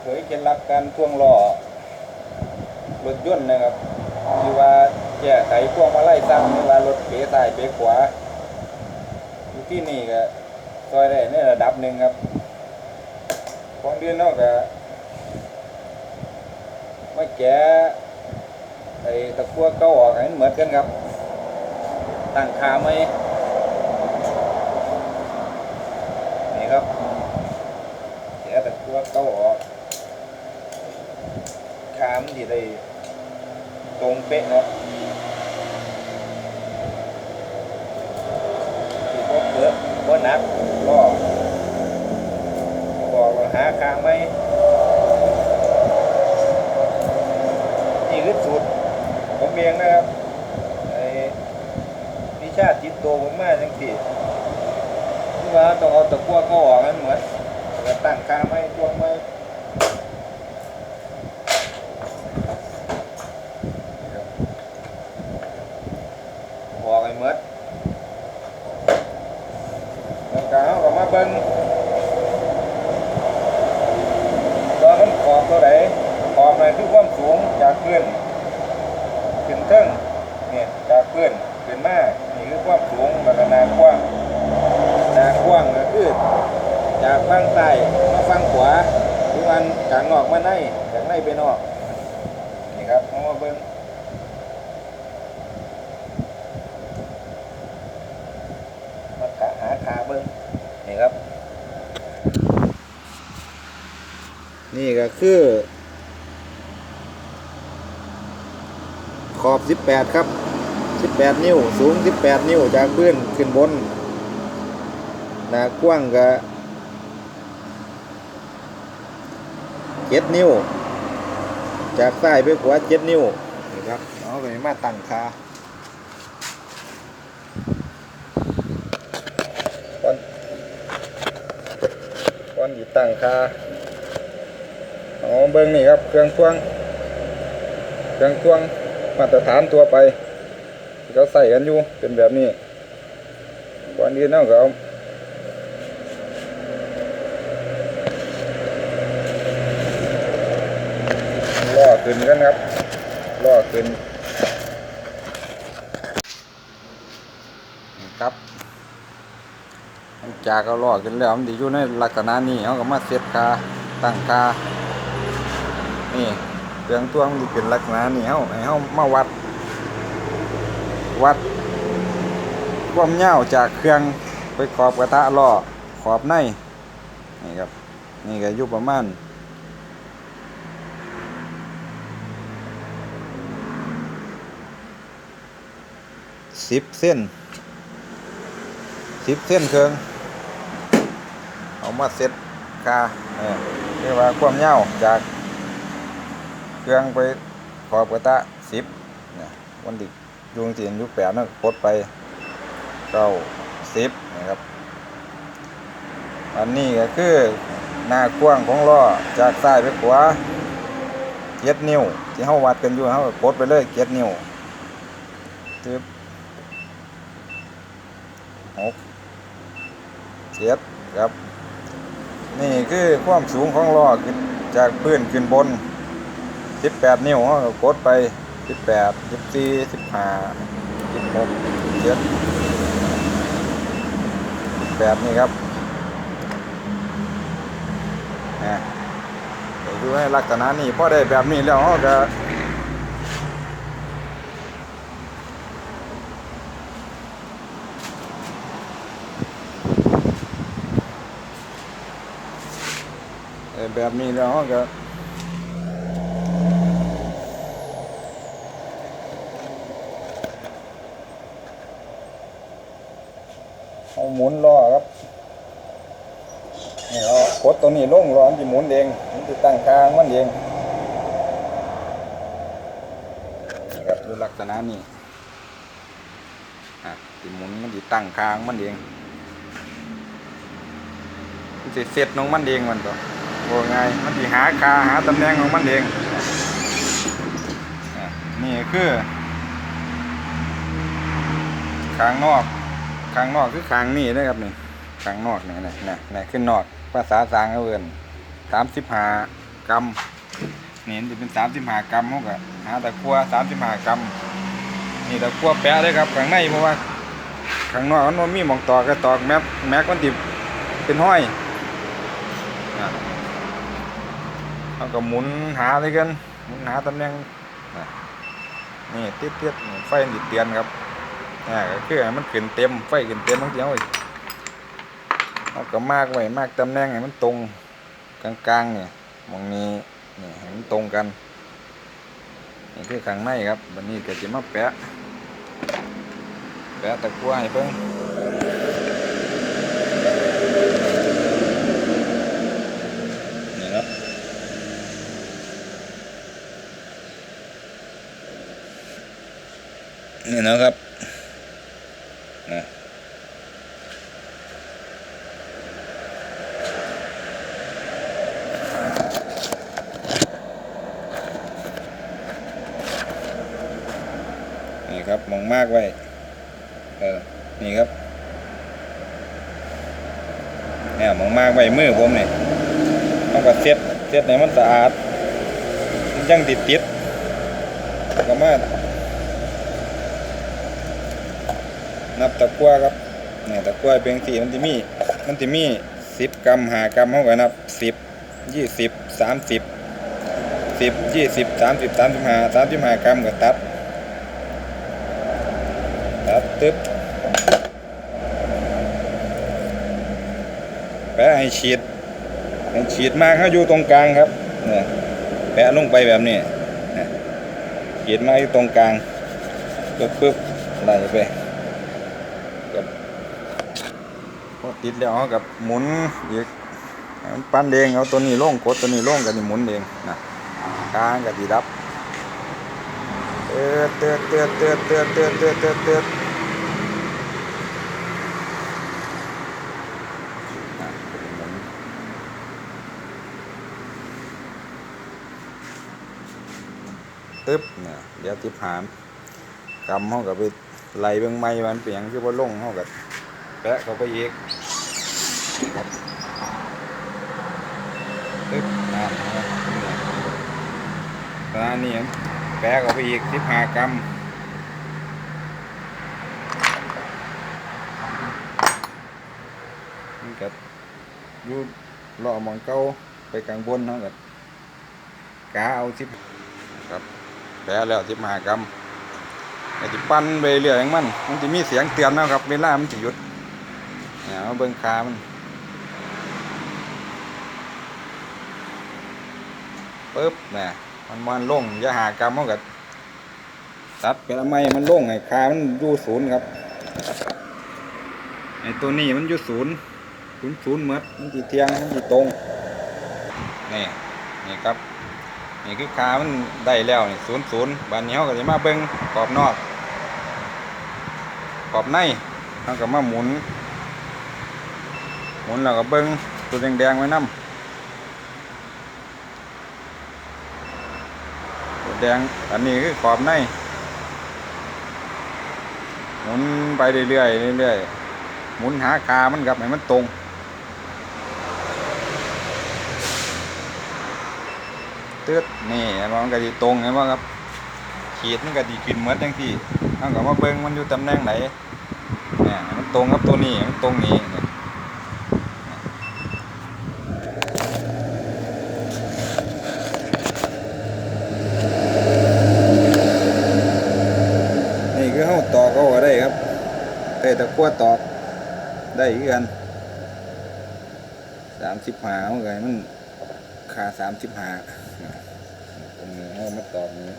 เผยเคล็ดลับกานพ่วงล้อรถยนต์นะครับที่ว่าแก้ไขพวงมาลัยซ้ำหรือว่ารถเบรซ้ายเบรขวาอยู่ที่นี่ก็ซอยได้ในระดับหนึ่งครับของเดือนนอกก็ไม่แก้ไอ้ตะกั่วเก้าออกให้เหมือนกันครับตั้งขาไหมนี่ครับแก้ตะกั่วเก้าออก ขามนดีได้ตรงเป๊ะเนาะที่พวกเปิดพวกนักก็บอกว่าหาขางไหมนี่คือสูตรผมเองนะครับไอ้วิชาจิตโตผมมาจังสิที่ว่าต้องเอาตะกั่วก็ออกกันเหมือนแล้วตั้งขางไหมตัวไหม บอกไอ้เมดแล้วก็เอาก็มาเบิ่งว่ามันขอบตัวไหนขอบไหนคือความสูงจากพื้นขึ้นเทิง เนี่ยจากพื้นขึ้นมานี่คือความสูงแล้วก็นากว้างนากว้างก็คือจากฝั่งใต้มาฝั่งขวาหรือมันจากนอกมาในจากในไปนอกนี่ครับเอามาเบิ่งมากะหาขาเบิ้งนี่ครับ นี่ก็คือขอบ 18 ครับ 18 นิ้ว สูง 18 นิ้ว จากพื้นขึ้นบน หน้ากว้างก็7นิ้ว จากซ้ไปขวา7นิ้วนี่ครับเอาไปมาตั้งขาก่อนก่อนหยิบตั้งขาเอาเบิ้งนี่ครับ เครื่องควง เครื่องควง มาตรฐานตัวไป เขาใส่กันอยู่เป็นแบบนี้ก่อนอื่นเราก็เอาล่อขึ้นกันครับล่อขึ้นนะครับจากเอาล่อขึ้นแล้วมันดีอยู่ในลักษณะนี้เขาก็มาเซตคาตั้งคานี่เครื่องตัวมันเป็นลักษณะนี้เขาให้เขามาวัด วัดความยาวจากเครื่องไปขอบกระทะล่อขอบในนี่ครับนี่ก็อยู่ประมาณสิบเส้นสิบเส้นเครื่องเอามาเซ็ตคาเนี่ยเรียกว่าความยาวจากเครื่องไปขอบกระทะสิบเนี่ยวันดิ ยุงจีนยุคแปดนั่นกดไปเก้าสิบนะครับ อันนี้ก็คือหน้ากว้างของล้อจากซ้ายไปขวาเจ็ดนิ้ว ที่เขาวัดกันอยู่เขากดไปเลยเจ็ดนิ้วตึบหกเจ็ดครับ นี่คือความสูงของล้อจากพื้นขึ้นบนสิบแปดนิ้วเขากดไป สิบแปดสิบสี่สิบห้าสิบหกเจ็ดแปดนี่ครับนะดูให้ลักษณะนี้พอได้แบบนี้แล้วก็แบบนี้แล้วก็เอาห มุนล้อครับนี่เรากดตัวนี้ลงร้อนจะหมุนเองมันจะตั้งคางมันเองครับดูลักษณะนี้อะที่หมุนมันจะตั้งคางมันเองมันจะเสร็จของมันเองมันตัวโอ้ไงมันจะหาคาหาตำแหน่งของมันเองนี่คือคางนอก คางนอกคือคางนี่นะครับนี่ข้างนอกนี่นะนะนะขึ้นนอกภาษาสางเอาเอินสามสิบห้ากรัมนี่มันจะเป็นสามสิบห้ากรัมเขาก็หาตะกั่วสามสิบห้ากรัมนี่ตะกั่วแปะเลยครับข้างในเพราะว่าข้างนอกมันมีหมองตอกก็ตอกแม็กแม็กมันติเป็นห้อยเขาก็หมุนหาเลยกันหมุนหาตำแหน่งนี่ติดติดๆนี่ไฟมันติดเตียนครับ อ่าก็คือให้มันขึ้นเต็มไฟขึ้นเต็มทั้งเดียวเลยเขาก็มากไว้มากตำแหน่งให้มันตรงกลางๆเนี่ยมองนี้นี่ให้มันตรงกันนี่คือข้างในครับวันนี้ก็จะมาแปะแปะตะกั่วให้เพิ่งนี่ครับนี่นะครับ นะนี่ครับมองมากไว้ เออ นี่ครับเนี่ยมองมากไว้มือผมเนี่ยต้องก็เซ็ตเซ็ตให้มันสะอาด มันยังติดติดก็มา นับตะกั่วครับเนี่ยตะกั่วเป็นสีมันจะมี มันจะมีสิบกรัมหากรัมเท่ากันนับสิบยี่สิบสามสิบสิบยี่สิบสามสิบสามสิบห้าสามสิบห้ากรัมก็ตัดตัดตึ๊บแปะให้ฉีดให้ฉีดมากให้อยู่ตรงกลางครับเนี่ยแปะลงไปแบบนี้ฉีดมาอยู่ตรงกลางปึ๊บปึ๊บไล่ไปกับ พอติดแล้วกับหมุนอีกให้มันปั้นเองเอาตัวนี้ลงกดตัวนี้ลงกันนี่หมุนเองนะกลางกับดีดับเตือดเตือดเตือดเตือดเตือดเตือดเตือดเตือดเตือดอะหมุนตึ๊บเนี่ยเดี๋ยวทิพหามกำเขากับไปไล่เบื้องไม้มันเปลี่ยนคือว่าลงเขากับ ปะเขาไปอีกครับตึ๊บอะตอนนี้แปะเขาไปอีกทิพหากำมันก็อยู่รอหมองเก้าไปกลางบนเนาะก็กาเอาสิบครับแปะแล้วสิบห้ากรัมก็จะปั้นไปเรื่อยของมัน มันจะมีเสียงเตือนนะครับ เวลามันจะหยุด เนี่ยมาเบิ่งคามันปึ๊บเนี่ยมันมันลงอย่าหากรรมมันก็ตัดไปละไม่มันลงไอ้คามันอยู่ศูนย์ครับไอตัวนี้มันอยู่ศูนย์ศูนย์ศูนย์หมดมันจีเทียงมันจีตรงนี่นี่ครับนี่คือขามันได้แล้วนี่ศูนย์ศูนย์บานนี้เขาก็จะมาเบิ้งกรอบนอกกรอบในเขาก็มาหมุน หมุนแล้วก็เบิ้งตัวแดงๆไว้น้ำตัวแดงอันนี้คือขอบในหมุนไปเรื่อยๆเรื่อยๆหมุนหาขามันกับให้มันตรงตืดนี่เห็นบ่มันก็ดีตรงเห็นบ่ครับขีดมันก็ดีขึ้นเหมือนจังที่เอาก็มาเบิ่งมันอยู่ตำแหน่งไหนเนี่ยมันตรงกับตัวนี้มันตรงนี้คือเฮาตอกเอาก็ได้ครับ แต่ตะกั่วตอกได้คือกันสามสิบห้าเมื่อไงมันคาสามสิบห้าตรงนี้มาตอกนี้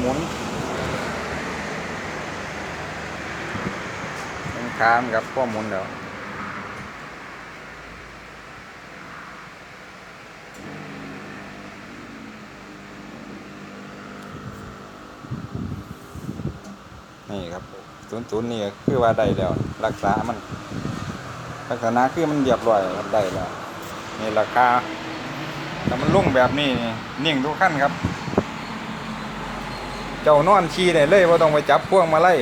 หมุนเป็นคามกับข้อมูนเดี๋ยวนี่ครับศูนย์ศูนนี่คือว่าได้แล้ว รักษามันลักษณะคือมันเรียบร้อยครับได้แล้วนี่ราคาแต่มันลุ่งแบบนี้นิ่งทุกขั้นครับ เจ้านอนขี่ได้เลยว่าต้องไปจับพวงมาล่ย